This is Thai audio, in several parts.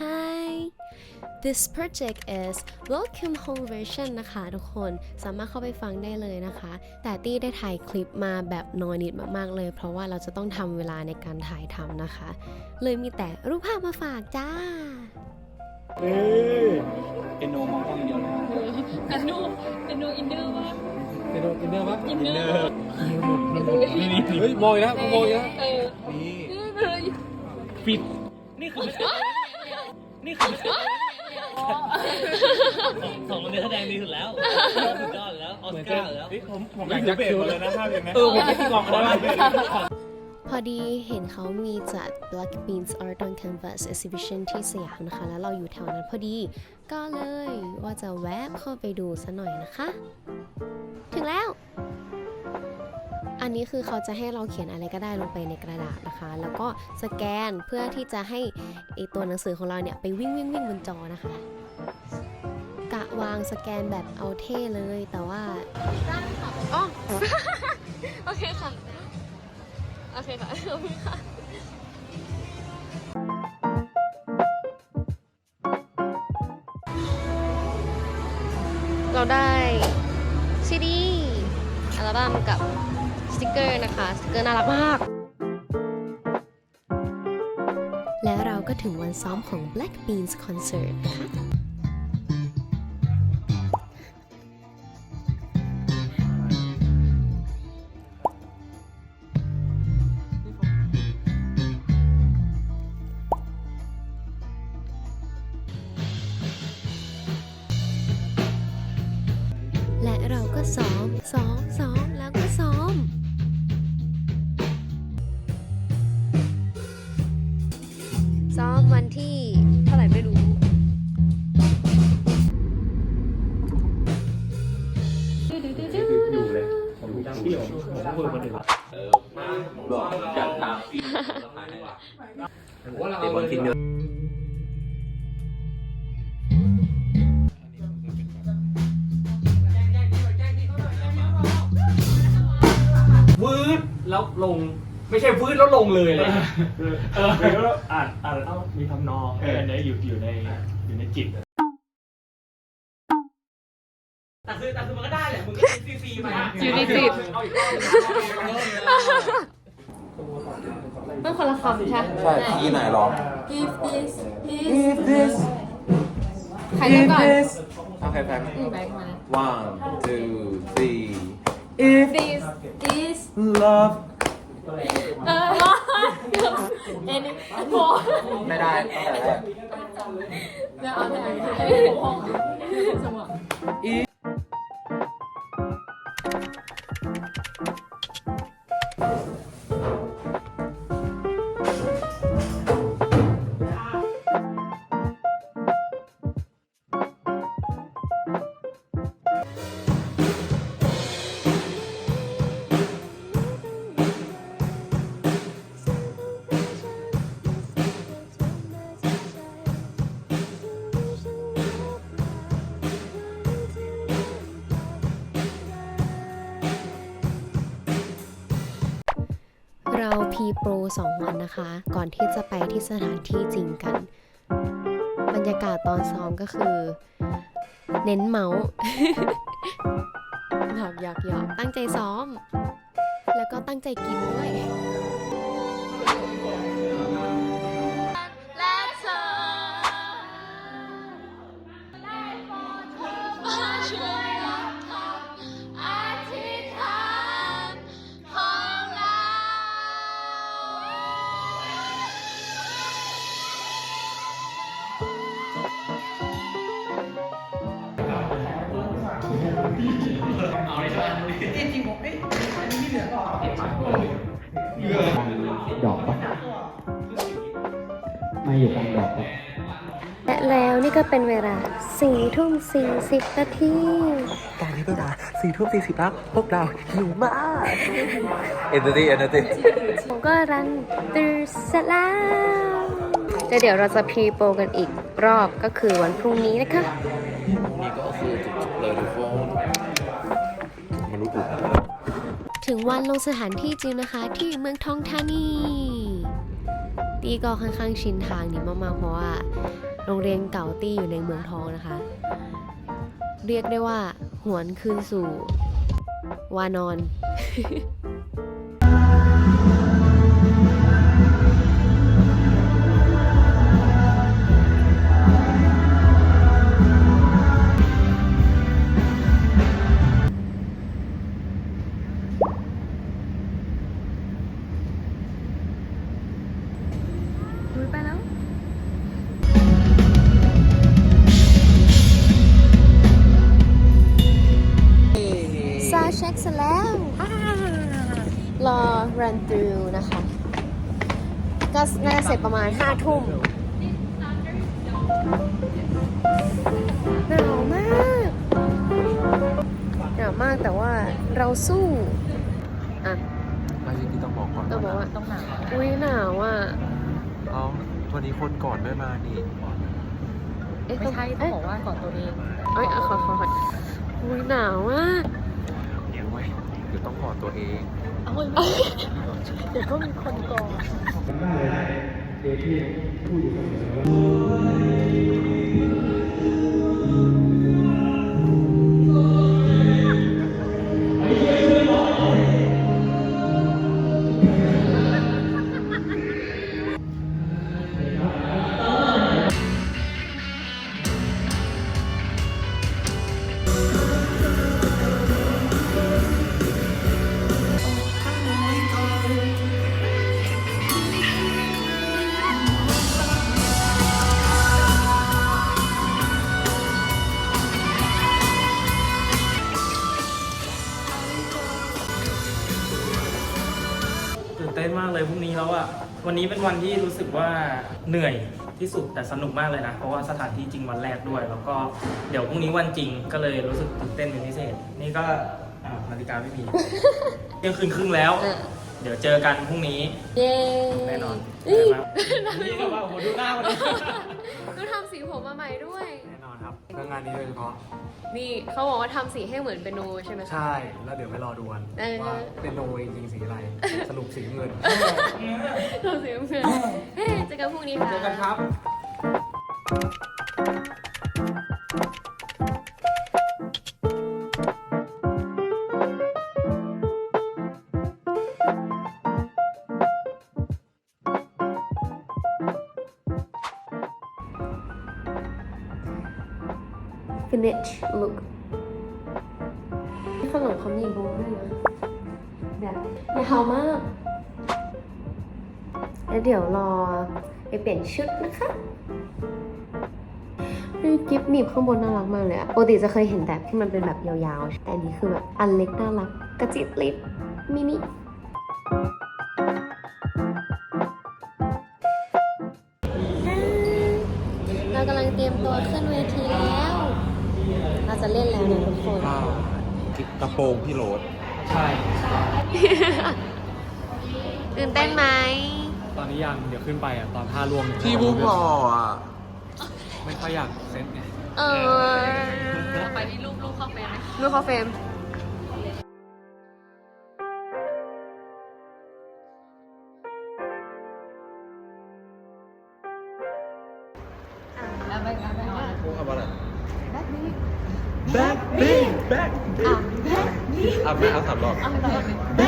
Hi This project is Welcome Home Version นะคะทุกคนสามารถเข้าไปฟังได้เลยนะคะ แต่ตี้ได้ถ่ายคลิปมาแบบน้อยนิดมากๆเลย เพราะว่าเราจะต้องทำเวลาในการถ่ายทำนะคะ เลยมีแต่รูปภาพมาฝากจ้าเอ้ยเป็นโนมองกล้องอย่างเดียวเลยนะเป็นโนเป็นโนอินเนอร์ว่าเป็นโดอินเนอร์ปะอินเนอร์นี่นี่เฮ้ยมองอีกแล้วกูมองอีกแล้วเออนี่เลยปิดนี่คือนี่คือ สองคนนี้แสดงดีสุดแล้วสุดยอดแล้วออสการ์แล้วผมผมอยากจะเปลี่ยนหมดเลยนะภาพอย่างนี้เออผมไม่ที่กองได้ไหมพอดีเห็นเขามีจัด Black Beans Art on Canvas Exhibition ที่สยามนะคะ แล้วเราอยู่แถวนั้นพอดี ก็เลยว่าจะแวะเข้าไปดูซะหน่อยนะคะ ถึงแล้ว อันนี้คือเขาจะให้เราเขียนอะไรก็ได้ลงไปในกระดาษนะคะ แล้วก็สแกนเพื่อที่จะให้ไอตัวหนังสือของเราเนี่ยไปวิ่งวิ่งวิ่งบนจอนะคะ กะวางสแกนแบบเอาเท่เลยแต่ว่าอ๋อโอเคค่ะ โอเคค่ะขอบคุณค่ะเราได้ซีดีอัลบั้มกับ สติกเกอร์นะคะสติกเกอร์น่ารักมาก และเราก็ถึงวันซ้อมของ Black Beans Concert นะคะและเราก็ซ้อมซ้อมซ้อม ผมจำพี่ผมผมพูดคนอื่นบอกจัดตามที่เดี๋ยวบางทีเนื้อวืดแล้วลงไม่ใช่วืดแล้วลงเลยเลยเออแล้วก็อ่านอ่านแล้วมีทำนองอันนี้อยู่อยู่ในอยู่ในจิต แต่คือแต่คือมันก็ได้แหละมึงก็ฟรีๆมาอยู่ในจิตเอาอีกรอบต้องคนละคำใช่ใช่ที่ไหนร้อง If this is this ใครเริ่มก่อนโอเคแพ็ค อืมแบงค์มานะ one two three This is love เออ any more ไม่ได้ตั้งแต่แรกจะเอาแต่ไหนห้องสมอง เราพีโปร2วันนะคะ ก่อนที่จะไปที่สถานที่จริงกัน บรรยากาศตอนซ้อมก็คือ เน้นเมาส์หยอกหยอกหยอกตั้งใจซ้อม แล้วก็ตั้งใจกินด้วย เอาเลยใช่ไหมจริงๆผมเอ้ยอันนี้ไม่เหลือหรอกดอกปะไม่อยู่กลางดอกปะและแล้วนี่ก็เป็นเวลา4ทุ่ม40นาทีการนี้เวลาสี่ทุ่มสี่สิบแล้วพวกเราหิวมากเอเนอร์ตี้เอเนอร์ตี้ผมก็รันตื่นเสร็จแล้วแล้วเดี๋ยวเราจะพีโปกันอีกรอบก็คือวันพรุ่งนี้นะคะนี่ก็คือจุดเลยทุกคน ถึงวันลงสถานที่จริงนะคะที่เมืองทองธานีตีก็ค่อนข้างชินทางนี้มากๆเพราะว่า โรงเรียนเก่าตี้อยู่ในเมืองทองนะคะ เรียกได้ว่า หวนคืนสู่ วานอน อ run through นะคะ ก็น่าจะเสร็จประมาณ5ทุ่มหนาวมากหนาวมากแต่ว่าเราสู้ อะไม่จริงๆต้องบอกก่อนต้องบอกว่าต้องหนาวอุ้ยหนาวอะเอาวันนี้คนก่อนไม่มานี่เอ๊ะไม่ใช่ต้อเอ๊ะงบอกว่าก่อนตัวเองเอ้ยอะขอขอขออุ้ยหนาวมาก เดี๋ยวไว้เดี๋ยวต้องกอดตัวเอง เอาไว้เดี๋ยวก็มีคนก่อน เต้นมากเลยพรุ่งนี้แล้วอะวันนี้เป็นวันที่รู้สึกว่าเหนื่อยที่สุดแต่สนุกมากเลยนะ เพราะว่าสถานที่จริงวันแรกด้วย แล้วก็เดี๋ยวพรุ่งนี้วันจริงก็เลยรู้สึกตื่นเต้นเป็นพิเศษ นี่ก็อ่านาฬิกาไม่มี เที่ยงคืนครึ่งแล้วเออเดี๋ยวเจอกันพรุ่งนี้เย้แน่นอนเอ้ยนี่ก็ว่าโอ้โหดูหน้าวันนี้ก็ทำสีผมมาใหม่ด้วยแน่นอนครับ เรื่องงานนี้โดยเฉพาะ นี่เขาบอกว่าทำสีให้เหมือนเป็นโนใช่ไหมคะ ใช่ แล้วเดี๋ยวไปรอดูกันเออ ว่าเป็นโนจริงๆสีอะไร สรุปสีเงิน ทำสีเหมือนเฮ้ยเจอกันพรุ่งนี้ค่ะ เจอกันครับ ขนมเขามีโบด้วยนะแบบยาวมากแล้วเดี๋ยวรอไปเปลี่ยนชุดนะคะนี่กิฟต์หนีบข้างบนน่ารักมากเลยอะปกติจะเคยเห็นแบบที่มันเป็นแบบยาวๆ แต่อันนี้คือแบบอันเล็กน่ารัก กระจิบลิบมินิเรากำลังเตรียมตัวขึ้นเวทีแล้ว เราจะเล่นแล้วนะทุกคน กระโปรงพี่โรดใช่ ตื่นเต้นไหมตอนนี้ยังเดี๋ยวขึ้นไปอะตอนท่ารวมพี่บุ้งหล่ออะไม่ค่อยอยากเซ็ตไง เออ ไปที่รูปรูปเข้าเฟรมไหมดูเขาเฟรม อะแม่เอาสามรอบอ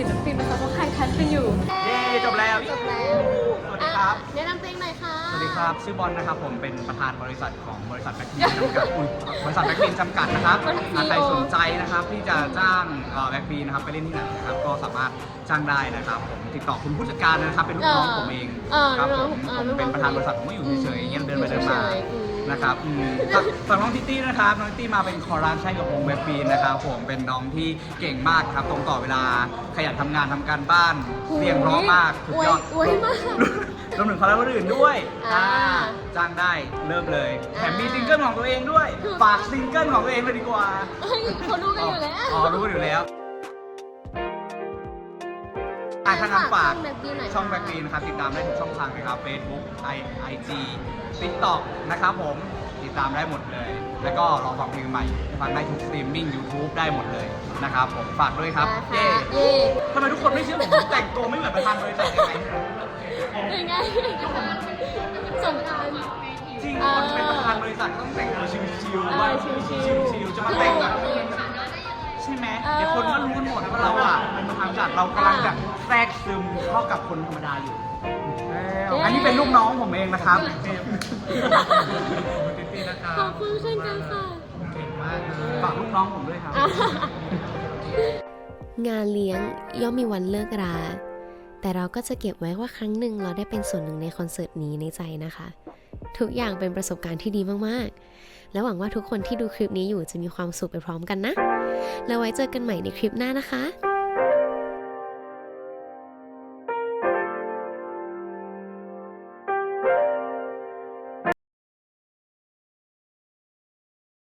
ศิลปินนะคะเพราะใครคันกันอยู่เย้จบแล้ว จบแล้วสวัสดีครับ อะแนะนำตัวเองหน่อยค่ะสวัสดีครับ ชื่อบอลนะครับ ผมเป็นประธานบริษัทของบริษัทแบ็คบีนจำกัดอุ๊ยบริษัทแบ็คบีนจำกัดนะครับบริษัทอะใคร CEO สนใจนะครับที่จะจ้างแบ็คบีนนะครับไปเล่นที่ไหนนะครับก็สามารถจ้างได้นะครับผมติดต่อคุณผู้จัดการนะครับเป็นลูกน้องผมเองเออครับน้ผองมเออผมลูกน้องเป็นประธานบริษัทผมก็อยู่เฉยๆอย่างเงี้ยเดินไปเดินมา อยู่เฉยๆอืม นะครับอืมฝั่งฝั่งน้องทิตตี้นะครับน้องทิตตี้มาเป็นคอรัสใช่กับวงเว็บปีนนะครับผมเป็นน้องที่เก่งมากครับตรงต่อเวลาขยันทำงานทำการบ้านเรียนร้องมากสุดยอดอวยอวยมาก รวมถึงคอรัสคนอื่นด้วยอ่าอ่าจ้างได้เริ่มเลยแถมมีอ่าซิงเกิลของตัวเองด้วยฝากซิงเกิลของตัวเองเลยดีกว่า เฮ้ยเขารู้กันอยู่แล้ว อ๋อรู้กันอยู่แล้ว อะถ้างั้นฝากช่องแบ็กกรีนนะครับติดตามได้ทุกช่องทางเลยครับ Facebook i IG TikTok นะครับผมติดตามได้หมดเลย แล้วก็รอฟังเพลงใหม่ฟังได้ทุกสตรีมมิ่ง YouTube ได้หมดเลยนะครับผมฝากด้วยครับเย้เย่ทำไมทุกคนไม่เชื่อผมผมแต่งตัวไม่เหมือนประธานบริษัทยังไงยังไงสงกรารจริงอ่าคนเป็นประธานบริษัทต้องแต่งตัวชิวเอๆว่าอชิวๆชิวๆจะมาแต่งแบบใช่ไหมเดี๋ยวคนก็รู้กันหมดว่าเราอะเป็นประธานบริษัทเรากำลังจะแทรกซึมเข้ากับคนธรรมดาอยู่อันนี้เป็นลูกน้องผมเองนะครับขอบคุณเช่นกันค่ะฝากลูกน้องผมด้วยครับ งานเลี้ยงย่อมมีวันเลิกรา แต่เราก็จะเก็บไว้ว่าครั้งหนึ่งเราได้เป็นส่วนหนึ่งในคอนเสิร์ตนี้ในใจนะคะ ทุกอย่างเป็นประสบการณ์ที่ดีมากๆ และหวังว่าทุกคนที่ดูคลิปนี้อยู่จะมีความสุขไปพร้อมกันนะ แล้วไว้เจอกันใหม่ในคลิปหน้านะคะ